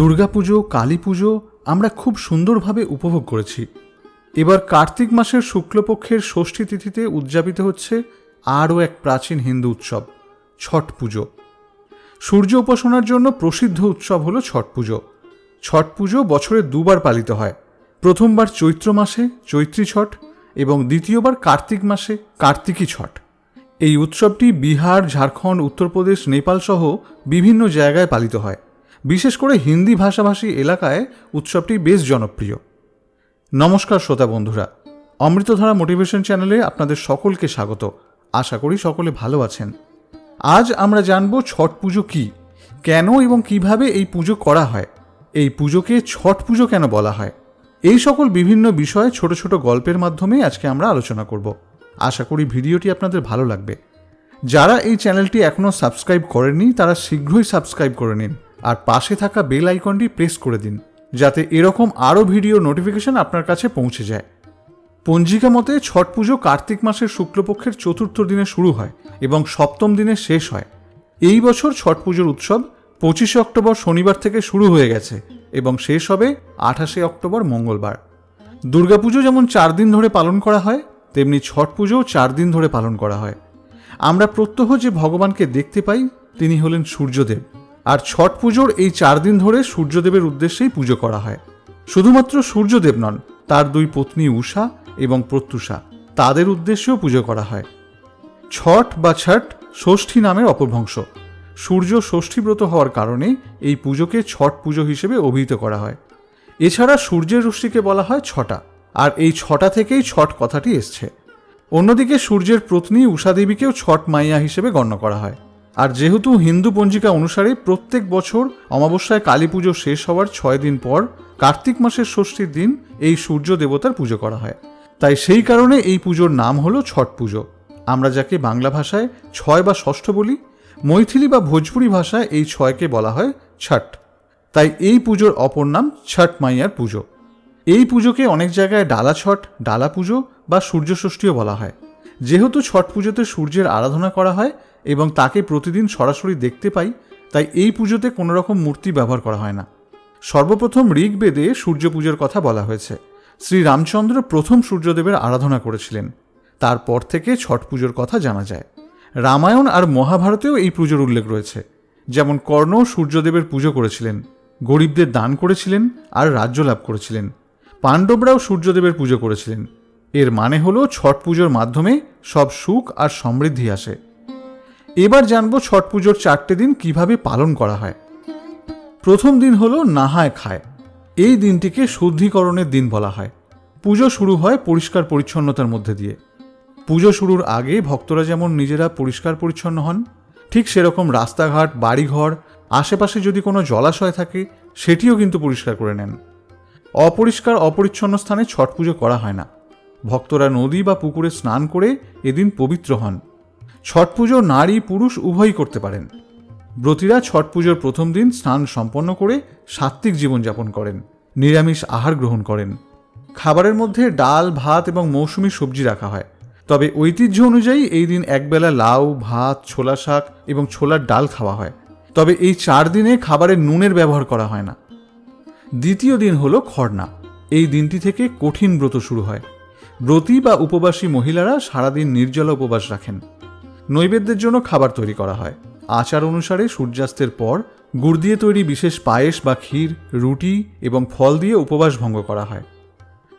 দুর্গাপুজো কালী পুজো আমরা খুব সুন্দরভাবে উপভোগ করেছি। এবার কার্তিক মাসের শুক্লপক্ষের ষষ্ঠী তিথিতে উদযাপিত হচ্ছে আরও এক প্রাচীন হিন্দু উৎসব, ছট পুজো। সূর্য উপাসনার জন্য প্রসিদ্ধ উৎসব হলো ছট পুজো। ছট পুজো বছরে দুবার পালিত হয়। প্রথমবার চৈত্র মাসে চৈত্রী ছট এবং দ্বিতীয়বার কার্তিক মাসে কার্তিকী ছট। এই উৎসবটি বিহার, ঝাড়খণ্ড, উত্তরপ্রদেশ, নেপাল সহ বিভিন্ন জায়গায় পালিত হয়। বিশেষ করে হিন্দি ভাষাভাষী এলাকায় উৎসবটি বেশ জনপ্রিয়। নমস্কার শ্রোতা বন্ধুরা, অমৃতধারা মোটিভেশন চ্যানেলে আপনাদের সকলকে স্বাগত। আশা করি সকলে ভালো আছেন। আজ আমরা জানব ছট পুজো কি, কেন এবং কীভাবে এই পুজো করা হয়, এই পুজোকে ছট পুজো কেন বলা হয়, এই সকল বিভিন্ন বিষয়ে ছোট ছোট গল্পের মাধ্যমে আজকে আমরা আলোচনা করব। আশা করি ভিডিওটি আপনাদের ভালো লাগবে। যারা এই চ্যানেলটি এখনও সাবস্ক্রাইব করেননি, তারা শীঘ্রই সাবস্ক্রাইব করে নিন। আর পাশে থাকা বেল আইকনটি প্রেস করে দিন, যাতে এরকম আরও ভিডিও নোটিফিকেশন আপনার কাছে পৌঁছে যায়। পঞ্জিকা মতে ছট পুজো কার্তিক মাসের শুক্লপক্ষের চতুর্থ দিনে শুরু হয় এবং সপ্তম দিনে শেষ হয়। এই বছর ছট পুজোর উৎসব পঁচিশে অক্টোবর শনিবার থেকে শুরু হয়ে গেছে এবং শেষ হবে আঠাশে অক্টোবর মঙ্গলবার। দুর্গাপুজো যেমন চার দিন ধরে পালন করা হয়, তেমনি ছট পুজোও চার দিন ধরে পালন করা হয়। আমরা প্রত্যহ যে ভগবানকে দেখতে পাই, তিনি হলেন সূর্যদেব। আর ছট পুজোর এই চার দিন ধরে সূর্যদেবের উদ্দেশ্যেই পুজো করা হয়। শুধুমাত্র সূর্যদেব নন, তার দুই পত্নী উষা এবং প্রত্যুষা, তাদের উদ্দেশ্যেও পুজো করা হয়। ছট বা ছট ষষ্ঠী নামের অপভ্রংশ। সূর্য ষষ্ঠীব্রত হওয়ার কারণে এই পুজোকে ছট পুজো হিসেবে অভিহিত করা হয়। এছাড়া সূর্যের রশ্মিকে বলা হয় ছটা, আর এই ছটা থেকেই ছট কথাটি এসছে। অন্যদিকে সূর্যের পত্নী উষা দেবীকেও ছট মাইয়া হিসেবে গণ্য করা হয়। আর যেহেতু হিন্দু পঞ্জিকা অনুসারে প্রত্যেক বছর অমাবস্যায় কালী পুজো শেষ হওয়ার ছয় দিন পর কার্তিক মাসের ষষ্ঠীর দিন এই সূর্য দেবতার পুজো করা হয়। তাই সেই কারণে এই পুজোর নাম হলো ছট পুজো। আমরা যাকে বাংলা ভাষায় ছয় বা ষষ্ঠ বলি, মৈথিলি বা ভোজপুরি ভাষায় এই ছয়কে বলা হয় ছট। তাই এই পুজোর অপর নাম ছট মাইয়ার পুজো। এই পুজোকে অনেক জায়গায় ডালা ছট, ডালা পুজো বা সূর্য ষষ্ঠীও বলা হয়। যেহেতু ছট পুজোতে সূর্যের আরাধনা করা হয় এবং তাকে প্রতিদিন সরাসরি দেখতে পাই, তাই এই পুজোতে কোনো রকম মূর্তি ব্যবহার করা হয় না। সর্বপ্রথম ঋগ্বেদে সূর্য পুজোর কথা বলা হয়েছে। শ্রী রামচন্দ্র প্রথম সূর্যদেবের আরাধনা করেছিলেন। তারপর থেকে ছট পুজোর কথা জানা যায়। রামায়ণ আর মহাভারতেও এই পুজোর উল্লেখ রয়েছে। যেমন কর্ণ সূর্যদেবের পুজো করেছিলেন, গরিবদের দান করেছিলেন আর রাজ্য লাভ করেছিলেন। পাণ্ডবরাও সূর্যদেবের পুজো করেছিলেন। এর মানে হলো ছট পুজোর মাধ্যমে সব সুখ আর সমৃদ্ধি আসে। এবার জানব ছট পুজোর চারটে দিন কীভাবে পালন করা হয়। প্রথম দিন হলো নাহায় খায়। এই দিনটিকে শুদ্ধিকরণের দিন বলা হয়। পুজো শুরু হয় পরিষ্কার পরিচ্ছন্নতার মধ্যে দিয়ে। পুজো শুরুর আগে ভক্তরা যেমন নিজেরা পরিষ্কার পরিচ্ছন্ন হন, ঠিক সেরকম রাস্তাঘাট, বাড়িঘর, আশেপাশে যদি কোনো জলাশয় থাকে, সেটিও কিন্তু পরিষ্কার করে নেন। অপরিষ্কার অপরিচ্ছন্ন স্থানে ছট পুজো করা হয় না। ভক্তরা নদী বা পুকুরে স্নান করে এদিন পবিত্র হন। ছট পুজো নারী পুরুষ উভয়ই করতে পারেন। ব্রতীরা ছট পুজোর প্রথম দিন স্নান সম্পন্ন করে সাত্ত্বিক জীবনযাপন করেন, নিরামিষ আহার গ্রহণ করেন। খাবারের মধ্যে ডাল, ভাত এবং মৌসুমি সবজি রাখা হয়। তবে ঐতিহ্য অনুযায়ী এই দিন একবেলা লাউ, ভাত, ছোলা শাক এবং ছোলার ডাল খাওয়া হয়। তবে এই চার দিনে খাবারে নুনের ব্যবহার করা হয় না। দ্বিতীয় দিন হলো খরনা। এই দিনটি থেকে কঠিন ব্রত শুরু হয়। ব্রতী বা উপবাসী মহিলারা সারাদিন নির্জলা উপবাস রাখেন। নৈবেদ্যের জন্য খাবার তৈরি করা হয়। আচার অনুসারে সূর্যাস্তের পর গুড় দিয়ে তৈরি বিশেষ পায়েস বা ক্ষীর, রুটি এবং ফল দিয়ে উপবাস ভঙ্গ করা হয়।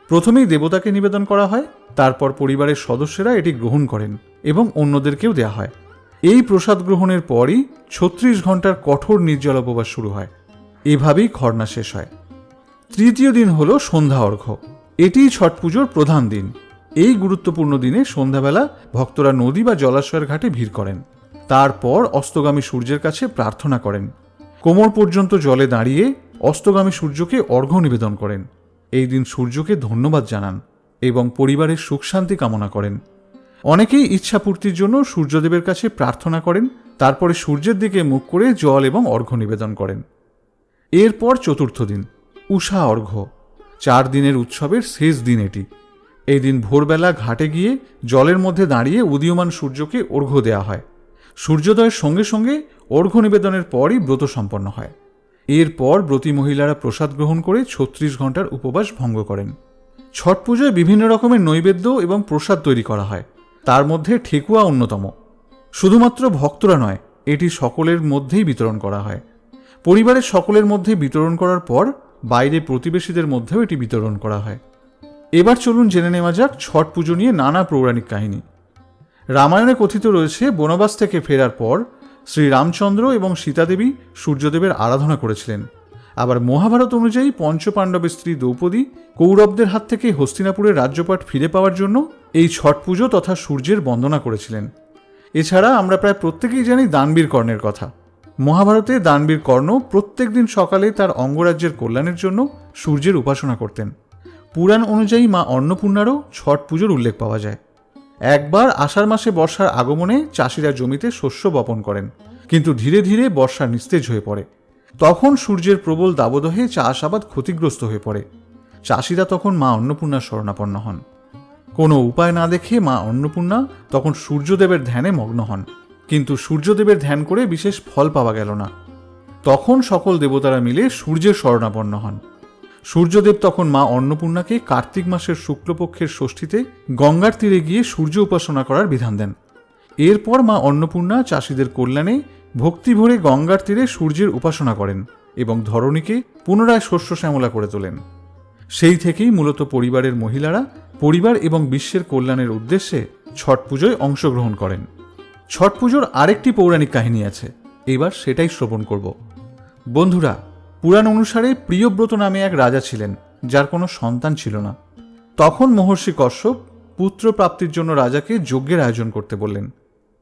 প্রথমেই দেবতাকে নিবেদন করা হয়, তারপর পরিবারের সদস্যরা এটি গ্রহণ করেন এবং অন্যদেরকেও দেয়া হয়। এই প্রসাদ গ্রহণের পরই ছত্রিশ ঘণ্টার কঠোর নির্জল উপবাস শুরু হয়। এভাবেই খরনা শেষ হয়। তৃতীয় দিন হল সন্ধ্যা অর্ঘ্য। এটিই ছট পুজোর প্রধান দিন। এই গুরুত্বপূর্ণ দিনে সন্ধ্যাবেলা ভক্তরা নদী বা জলাশয়ের ঘাটে ভিড় করেন। তারপর অস্তগামী সূর্যের কাছে প্রার্থনা করেন। কোমর পর্যন্ত জলে দাঁড়িয়ে অস্তগামী সূর্যকে অর্ঘ্য নিবেদন করেন। এই দিন সূর্যকে ধন্যবাদ জানান এবং পরিবারের সুখ শান্তি কামনা করেন। অনেকেই ইচ্ছাপূর্তির জন্য সূর্যদেবের কাছে প্রার্থনা করেন, তারপরে সূর্যের দিকে মুখ করে জল এবং অর্ঘ্য নিবেদন করেন। এরপর চতুর্থ দিন, উষা অর্ঘ্য। চার দিনের উৎসবের শেষ দিন এটি। এই দিন ভোরবেলা ঘাটে গিয়ে জলের মধ্যে দাঁড়িয়ে উদীয়মান সূর্যকে অর্ঘ্য দেওয়া হয়। সূর্যোদয়ের সঙ্গে সঙ্গে অর্ঘ্য নিবেদনের পরই ব্রত সম্পন্ন হয়। এরপর ব্রতী মহিলারা প্রসাদ গ্রহণ করে ছত্রিশ ঘণ্টার উপবাস ভঙ্গ করেন। ছট পুজোয় বিভিন্ন রকমের নৈবেদ্য এবং প্রসাদ তৈরি করা হয়। তার মধ্যে ঠেকুয়া অন্যতম। শুধুমাত্র ভক্তরা নয়, এটি সকলের মধ্যেই বিতরণ করা হয়। পরিবারের সকলের মধ্যে বিতরণ করার পর বাইরে প্রতিবেশীদের মধ্যেও এটি বিতরণ করা হয়। এবার চলুন জেনে নেওয়া যাক ছট পুজো নিয়ে নানা পৌরাণিক কাহিনী। রামায়ণে কথিত রয়েছে, বনবাস থেকে ফেরার পর শ্রী রামচন্দ্র এবং সীতাদেবী সূর্যদেবের আরাধনা করেছিলেন। আবার মহাভারত অনুযায়ী পঞ্চপাণ্ডবের স্ত্রী দ্রৌপদী কৌরবদের হাত থেকে হস্তিনাপুরের রাজ্যপাট ফিরে পাওয়ার জন্য এই ছট পুজো তথা সূর্যের বন্দনা করেছিলেন। এছাড়া আমরা প্রায় প্রত্যেকেই জানি দানবীর কর্ণের কথা। মহাভারতে দানবীর কর্ণ প্রত্যেক দিন সকালে তার অঙ্গরাজ্যের কল্যাণের জন্য সূর্যের উপাসনা করতেন। পুরাণ অনুযায়ী মা অন্নপূর্ণারও ছট পুজোর উল্লেখ পাওয়া যায়। একবার আষাঢ় মাসে বর্ষার আগমনে চাষিরা জমিতে শস্য বপন করেন, কিন্তু ধীরে ধীরে বর্ষা নিস্তেজ হয়ে পড়ে। তখন সূর্যের প্রবল দাবদহে চাষাবাদ ক্ষতিগ্রস্ত হয়ে পড়ে। চাষিরা তখন মা অন্নপূর্ণার শরণাপন্ন হন। কোনো উপায় না দেখে মা অন্নপূর্ণা তখন সূর্যদেবের ধ্যানে মগ্ন হন, কিন্তু সূর্যদেবের ধ্যান করে বিশেষ ফল পাওয়া গেল না। তখন সকল দেবতারা মিলে সূর্যের শরণাপন্ন হন। সূর্যদেব তখন মা অন্নপূর্ণাকে কার্তিক মাসের শুক্লপক্ষের ষষ্ঠীতে গঙ্গার তীরে গিয়ে সূর্য উপাসনা করার বিধান দেন। এরপর মা অন্নপূর্ণা চাষিদের কল্যাণে ভক্তি ভরে গঙ্গার তীরে সূর্যের উপাসনা করেন এবং ধরণীকে পুনরায় শস্য শ্যামলা করে তোলেন। সেই থেকেই মূলত পরিবারের মহিলারা পরিবার এবং বিশ্বের কল্যাণের উদ্দেশ্যে ছট পুজোয় অংশগ্রহণ করেন। ছট পুজোর আরেকটি পৌরাণিক কাহিনী আছে, এবার সেটাই শ্রবণ করব। বন্ধুরা পুরাণ অনুসারে প্রিয়ব্রত নামে এক রাজা ছিলেন, যার কোনো সন্তান ছিল না। তখন মহর্ষি কশ্যপ পুত্র প্রাপ্তির জন্য রাজাকে যজ্ঞের আয়োজন করতে বললেন।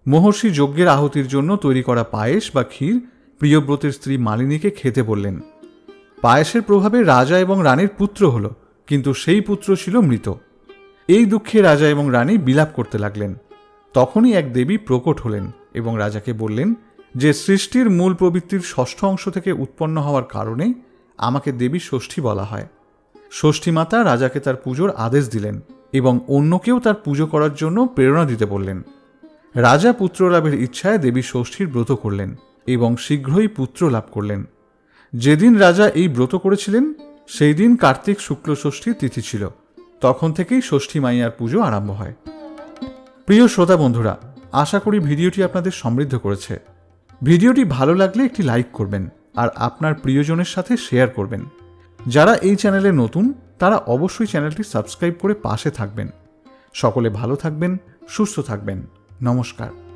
মহর্ষি যজ্ঞের আহুতির জন্য তৈরি করা পায়েস বা ক্ষীর প্রিয়ব্রতের স্ত্রী মালিনীকে খেতে বললেন। পায়েসের প্রভাবে রাজা এবং রানীর পুত্র হল, কিন্তু সেই পুত্র ছিল মৃত। এই দুঃখে রাজা এবং রানী বিলাপ করতে লাগলেন। তখনই এক দেবী প্রকট হলেন এবং রাজাকে বললেন যে সৃষ্টির মূল প্রবৃত্তির ষষ্ঠ অংশ থেকে উৎপন্ন হওয়ার কারণে আমাকে দেবী ষষ্ঠী বলা হয়। ষষ্ঠী মাতা রাজাকে তার পুজোর আদেশ দিলেন এবং অন্যকেও তার পুজো করার জন্য প্রেরণা দিতে বললেন। রাজা পুত্র লাভের ইচ্ছায় দেবী ষষ্ঠীর ব্রত করলেন এবং শীঘ্রই পুত্র লাভ করলেন। যেদিন রাজা এই ব্রত করেছিলেন সেই দিন কার্তিক শুক্ল ষষ্ঠীর তিথি ছিল। তখন থেকেই ষষ্ঠী মাইয়ার পুজো আরম্ভ হয়। প্রিয় শ্রোতা বন্ধুরা, আশা করি ভিডিওটি আপনাদের সমৃদ্ধ করেছে। ভিডিওটি ভালো লাগলে একটি লাইক করবেন আর আপনার প্রিয়জনের সাথে শেয়ার করবেন। যারা এই চ্যানেলে নতুন, তারা অবশ্যই চ্যানেলটি সাবস্ক্রাইব করে পাশে থাকবেন। সকলে ভালো থাকবেন, সুস্থ থাকবেন। নমস্কার।